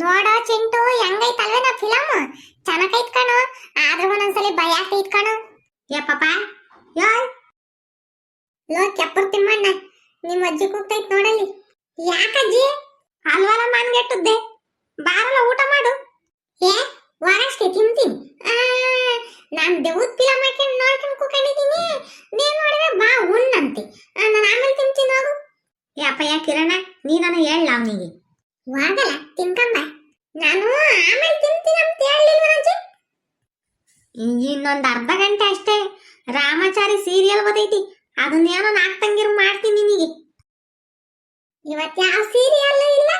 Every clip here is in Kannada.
ನೋಡೋ ಚಿಂಟು ಹೆಂಗೈತಲ್ವೇ ನಾ ಫಿಲಮ್ ಚೆನ್ನಾಗೈತ್ ಕಣೋ. ಆದ್ರೂ ಒಂದೊಂದ್ಸಲಿ ಭಯ ಆಗ್ತೈತ್ ಕಣೋ. ಯಾ ಪಾಪ. ಯಾಯ್ ಲೋ, ಕೆಪ್ಪರ್ ತಿಮ್ಮಣ್ಣ. ನಿಮ್ಮ ಅಜ್ಜಿ ಕೂಗ್ತೈತ್ ನೋಡಲ್ಲಿ. ಯಾಕಜ್ಜಿ ಅಲ್ವಲ್ಲ ಮಾನ್ಗೆಟ್ಟದ್ದೆ ಬಾರಲ್ಲ, ಊಟ ಮಾಡು. ಏ ವಾರಷ್ಟೇ ತಿಂತೀನಿ ನಾನ್ ದೇವದ್ ಫಿಲಮ್ ಹಾಕೊಂಡು ನೋಡ್ಕೊಂಡು ಕೂಕೊಂಡಿದ್ದೀನಿ ನೀನ್ ನೋಡಿದ್ರೆ ಬಾ, ಉಣ್ಣಂತೆ. ನಾನು ಆಮೇಲೆ ತಿಂತೀನಿ ಹೋಗು. ಯಾ ಕಿರಣ? ನೀನನ್ನು ಹೇಳ ಅವನಿಗೆ ವಾಗಲ್ಲ ತಿನ್ಕಂಬ. ನಾನು ಆಮೇಲೆ ತಿಂತೀನಿ ಅಂತ ಹೇಳಿಲ್ವ ಅಜ್ಜಿ? ಇನ್ನೊಂದು ಅರ್ಧ ಗಂಟೆ ಅಷ್ಟೇ. ರಾಮಾಚಾರಿ ಸೀರಿಯಲ್ ಬದೈತಿ. ಅದನ್ನೇನೋ ನಾಲ್ಕು ತಂಗಿರು ಮಾಡ್ತೀನಿ ನಿನಗೆ. ಇವತ್ತು ಯಾವ ಸೀರಿಯಲ್ ಇಲ್ಲ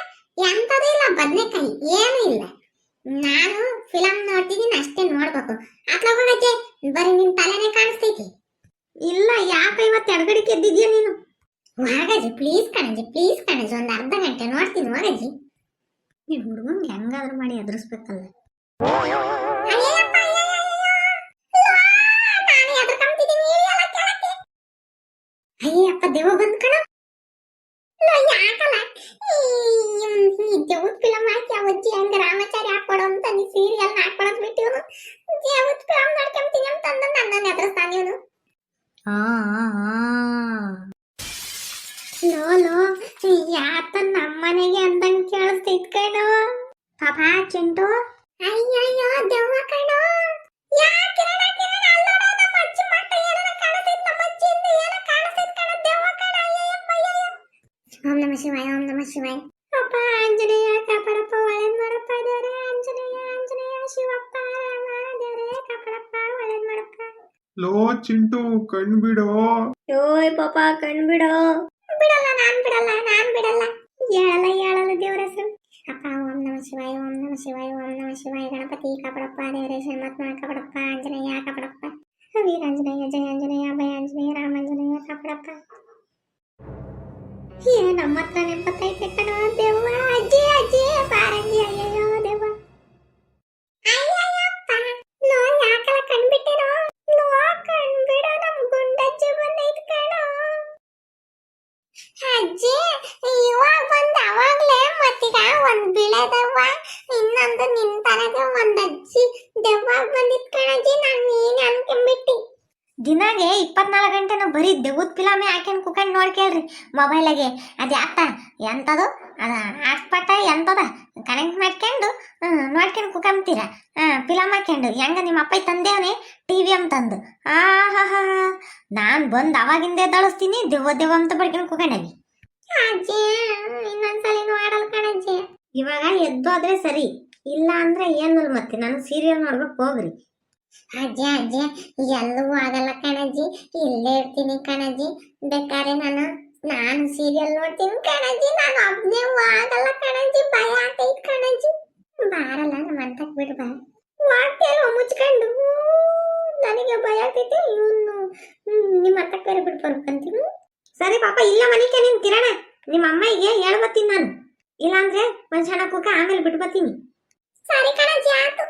ಎಂಥದೂ ಇಲ್ಲ ಬದನೆಕಾಯಿ ಏನು ಇಲ್ಲ. ನಾನು ಫಿಲಮ್ ನೋಡ್ತಿದ್ದೀನಿ ಅಷ್ಟೇ ನೋಡ್ಬೇಕು. ಅತ್ಲಾಗ ಹೋಗಜ್ಜೆ ಬರೀ ನಿನ್ ತಲೆನೇ ಕಾಣಿಸ್ತೈತಿ. ಇಲ್ಲ ಯಾಕೆ ಇವತ್ತು ಎಡಗಡಿಕೆ ಎದ್ದಿದ್ಯಾ ನೀನು? ಹೋಗಜ್ಜಿ ಪ್ಲೀಸ್ ಕಣಜ್ಜಿ ಪ್ಲೀಸ್ ಕಣಜ್ಜಿ ಒಂದು ಅರ್ಧ ಗಂಟೆ ನೋಡ್ತೀನಿ ಹೋಗಜ್ಜಿ ಈ ಹುಡುಗಂಗೆ ಹೆಂಗಾದ್ರೂ ಮಾಡಿ ಎದುರಿಸ್ಬೇಕಲ್ಲ. ಅಯ್ಯಪ್ಪ ದೇವ ಬಂದ್ ಕಣ ಯಾಕಲ್ಲ ಈ ದೇವದ್ ಫಿಲಮ್ ಅಂತ ಸೀರಿಯಲ್ ಎದುರಿಸ್ತಾನೆ ಇವನು. ಲೋ ಯಾತ ನಮ್ಮನೆಗೆ ಅಂದಂಗ್ ಕೇಳಿಸ್ತೈತ್ ಕಣೋ. ಪಾಪ ಚಿಂಟು. ಅಯ್ಯಯ್ಯೋ ದೆವ್ವ ಕಣೋ. ಓಂ ನಮ ಶಿವಾಯ ಓಂ ನಮ ಶಿವಾಯ. ಅಪ್ಪ ಆಂಜನೇಯ ಕಾಪಾಡಪ್ಪ ಒಳ್ಳೇದ್ ಮಾಡಪ್ಪ ದೇವ್ರೆ. ಆಂಜನೇಯ ಆಂಜನೇಯ ಶಿವಪ್ಪ ರಾಮ ದೇವ್ರೆ ಕಾಪಾಡಪ್ಪ ಒಳ್ಳೇದ್ ಮಾಡಪ್ಪ. ಲೋ ಚಿಂಟು ಕಣ್ ಬಿಡೋ. ಓಯ್ ಪಾಪ ಕಣ್ ಬಿಡೋ. ಬಿಡಲ್ಲ, ನಾನ್ ಬಿಡಲ್ಲ ನಾನ್ ಬಿಡಲ್ಲ. ಹೇಳಲ್ಲ ಹೇಳಲ್ಲ ದೇವ್ರ ಹೆಸರು ಅಪ್ಪ, ಓಂ ನಮ ಶಿವಾಯ, ಓಂ ನಮ ಶಿವಾಯ, ಓಂ ನಮ ಶಿವಾಯ. ಗಣಪತಿ ಕಾಪಾಡಪ್ಪ, ದೇವರೇ ಶ್ರೀಮತ್ನ ಕಾಪಾಡಪ್ಪ, ಆಂಜನೇಯ ಕಾಪಾಡಪ್ಪ. ವೀರಾಂಜನೇಯ ಜಯ ಆಂಜನೇಯ, ಭಯ ಆಂಜನೇಯ ರಾಮಾಂಜನೇಯ ಕಾಪಾಡಪ್ಪ. ಏ ನಮ್ಮ ಹತ್ರ ನೆಂಪತ್ತೈತೆ ಅಜ್ಜಿ, ಇವಾಗ ಬಂದ ಅವಾಗ್ಲೇ ಮತ್ತೀಗ ಒಂದ್ ಬಿಳೆದವ್ವ. ಇನ್ನೊಂದು ನಿನ್ ತನಗೆ ಒಂದ್ ಅಜ್ಜಿ. ದೆವ್ವಾಗ ಬಂದಿತ್ ಕಣಜ್ಜಿ, ನಾನ್ ನೀನ್ ಅನ್ಕೊಂಬಿಟ್ಟಿ. ದಿನಾಗೆ ಇಪ್ಪತ್ನಾಲ್ಕು ಗಂಟೆನ ಬರೀ ದೆವ್ವದ ಫಿಲಮೇ ಹಾಕ್ಯಂಡ್ ಕುಕೊಂಡ್ ನೋಡ್ಕೇಳ್ರಿ ಮೊಬೈಲಾಗೆ ಅದು ಯಾತ ಎಂಥದು ಅದ ಹಾಟ್ಸ್ಪಾಟ ಎಂಥದ ಕನೆಕ್ಟ್ ಮಾಡ್ಕೊಂಡು ನೋಡ್ಕೊಂಡು ಕುಕೊಂಬ್ತೀರ? ಫಿಲಮ್ ಹಾಕ್ಯಂಡು. ಹೆಂಗ ನಿಮ್ಮ ಅಪ್ಪ ತಂದೇವನೇ? ಟಿ ವಿ ಅಂತಂದು ಆ ಹಾ ಹಾ ನಾನು ಬಂದು ಅವಾಗಿಂದೇ ದಳಿಸ್ತೀನಿ, ದೆವ್ವ ದೆವ್ವ ಅಂತ ಬಡ್ಕೊಂಡು ಕುಕೊಂಡವಿ ಅಜ್ಜಿ, ಇನ್ನೊಂದ್ಸಲ ಮಾಡಲ್ ಕಣಜ್ಜಿ. ಇವಾಗ ಎದ್ದೋದ್ರೆ ಸರಿ, ಇಲ್ಲ ಅಂದ್ರೆ ಏನಿಲ್ಲ ಮತ್ತೆ? ನಾನು ಸೀರಿಯಲ್ ನೋಡ್ಬೇಕು, ಹೋಗ್ರಿ. ಅಜ್ಜಿ ಅಜ್ಜಿ ಎಲ್ಲವೂ ಆಗಲ್ಲ ಕಣಜ್ಜಿ, ಇಲ್ಲೇ ಇರ್ತೀನಿ ಕಣಜ್ಜಿ. ಬೇಕಾದ್ರೆ ನಾನು ನಾನು ಸೀರಿಯಲ್ ನೋಡ್ತೀನಿ ಕಣಜ್ಜಿ, ನಾನು ಒಬ್ನೇ ಆಗಲ್ಲ ಕಣಜ್ಜಿ, ಭಯ ಆಗ್ತೈತ್ ಕಣಜ್ಜಿ. ಬಾರಲ್ಲ ನಮ್ಮ ಅಂತಕ್ ಬಿಡ್ಬ ಬಾ. ವಾಕ್ಯಲ್ಲ ಮುಚ್ಕೊಂಡು ನನಗೆ ಭಯ ಆಗ್ತೈತೆ, ಇವನು ನಿಮ್ಮ ಅಂತ ಬೇರೆ ಬಿಟ್ಟು ಸರಿ ಪಾಪ, ಇಲ್ಲ ಮನಿಕೆ ನಿನ್ ಕಿರಣ. ನಿಮ್ಮ ಅಮ್ಮಗೆ ಹೇಳ್ಬತ್ತೀನಿ ನಾನು. ಇಲ್ಲಾಂದ್ರೆ ಕ್ಷಣ ಕೂಕ ಆಮೇಲೆ ಬಿಟ್ಬತ್ತೀನಿ ಸರಿ ಕಣಜ್ಜಿ ಆತು